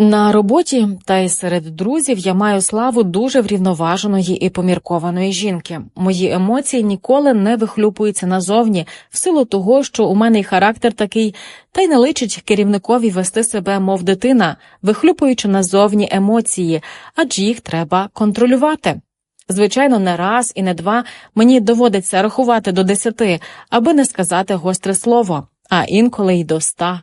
На роботі та й серед друзів я маю славу дуже врівноваженої і поміркованої жінки. Мої емоції ніколи не вихлюпуються назовні, в силу того, що у мене й характер такий, та й не личить керівникові вести себе, мов дитина, вихлюпуючи назовні емоції, адже їх треба контролювати. Звичайно, не раз і не два мені доводиться рахувати до десяти, аби не сказати гостре слово, а інколи й до ста.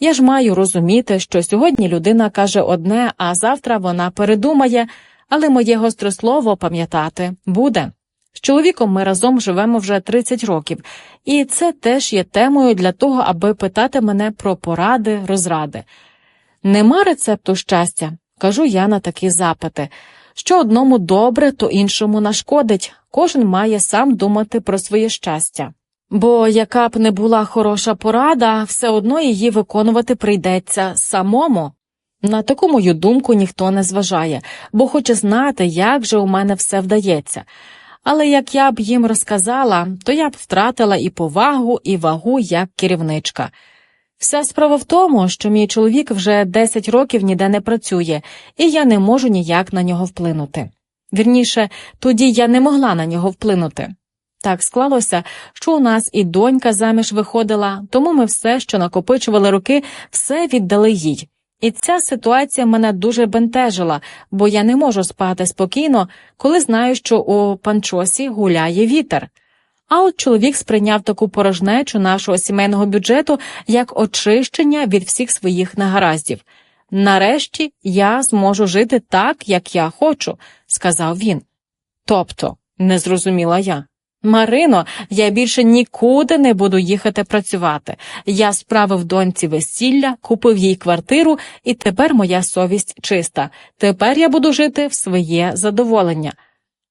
Я ж маю розуміти, що сьогодні людина каже одне, а завтра вона передумає, але моє гостре слово пам'ятати буде. З чоловіком ми разом живемо вже 30 років, і це теж є темою для того, аби питати мене про поради, розради. Нема рецепту щастя, кажу я на такі запити. Що одному добре, то іншому нашкодить. Кожен має сам думати про своє щастя. Бо яка б не була хороша порада, все одно її виконувати прийдеться самому. На таку мою думку ніхто не зважає, бо хоче знати, як же у мене все вдається. Але як я б їм розказала, то я б втратила і повагу, і вагу як керівничка. Вся справа в тому, що мій чоловік вже 10 років ніде не працює, і я не можу ніяк на нього вплинути. Вірніше, тоді я не могла на нього вплинути. Так склалося, що у нас і донька заміж виходила, тому ми все, що накопичували роки, все віддали їй. І ця ситуація мене дуже бентежила, бо я не можу спати спокійно, коли знаю, що у панчосі гуляє вітер. А от чоловік сприйняв таку порожнечу нашого сімейного бюджету як очищення від всіх своїх негараздів. Нарешті я зможу жити так, як я хочу, сказав він. Тобто, не зрозуміла я. Марино, я більше нікуди не буду їхати працювати. Я справив доньці весілля, купив їй квартиру, і тепер моя совість чиста. Тепер я буду жити в своє задоволення.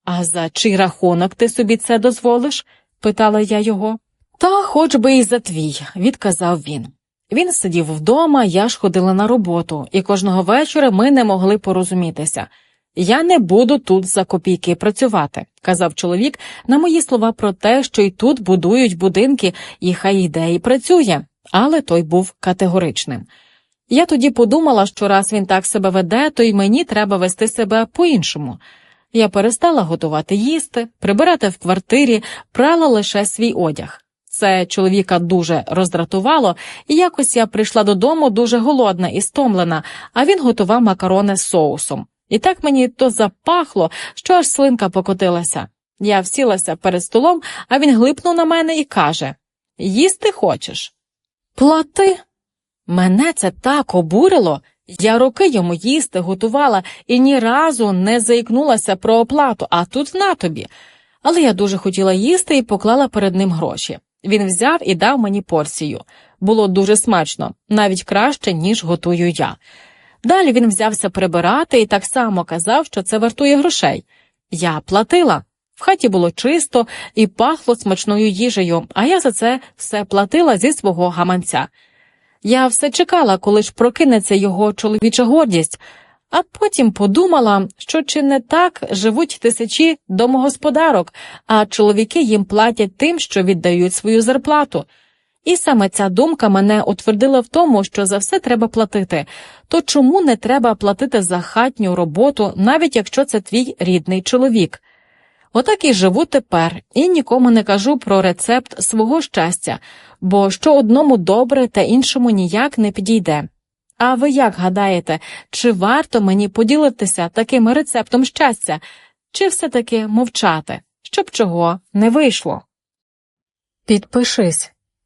А за чий рахунок ти собі це дозволиш? питала я його. Та хоч би і за твій, відказав він. Він сидів вдома, я ж ходила на роботу, і кожного вечора ми не могли порозумітися. Я не буду тут за копійки працювати, казав чоловік на мої слова про те, що й тут будують будинки, і хай йде і працює, але той був категоричним. Я тоді подумала, що раз він так себе веде, то й мені треба вести себе по-іншому. Я перестала готувати їсти, прибирати в квартирі, прала лише свій одяг. Це чоловіка дуже роздратувало, і якось я прийшла додому дуже голодна і стомлена, а він готував макарони з соусом. І так мені то запахло, що аж слинка покотилася. Я всілася перед столом, а він глипнув на мене і каже Їсти хочеш? Плати. Мене це так обурило. Я роки йому їсти готувала і ні разу не заікнулася про оплату, а тут на тобі. Але я дуже хотіла їсти і поклала перед ним гроші. Він взяв і дав мені порцію. Було дуже смачно, навіть краще, ніж готую я. Далі він взявся прибирати і так само казав, що це вартує грошей. Я платила. В хаті було чисто і пахло смачною їжею, а я за це все платила зі свого гаманця. Я все чекала, коли ж прокинеться його чоловіча гордість, а потім подумала, що чи не так живуть тисячі домогосподарок, а чоловіки їм платять тим, що віддають свою зарплату. І саме ця думка мене утвердила в тому, що за все треба платити. То чому не треба платити за хатню роботу, навіть якщо це твій рідний чоловік? Отак і живу тепер, і нікому не кажу про рецепт свого щастя, бо що одному добре, та іншому ніяк не підійде. А ви як гадаєте, чи варто мені поділитися таким рецептом щастя, чи все таки мовчати, щоб чого не вийшло? Підпишись,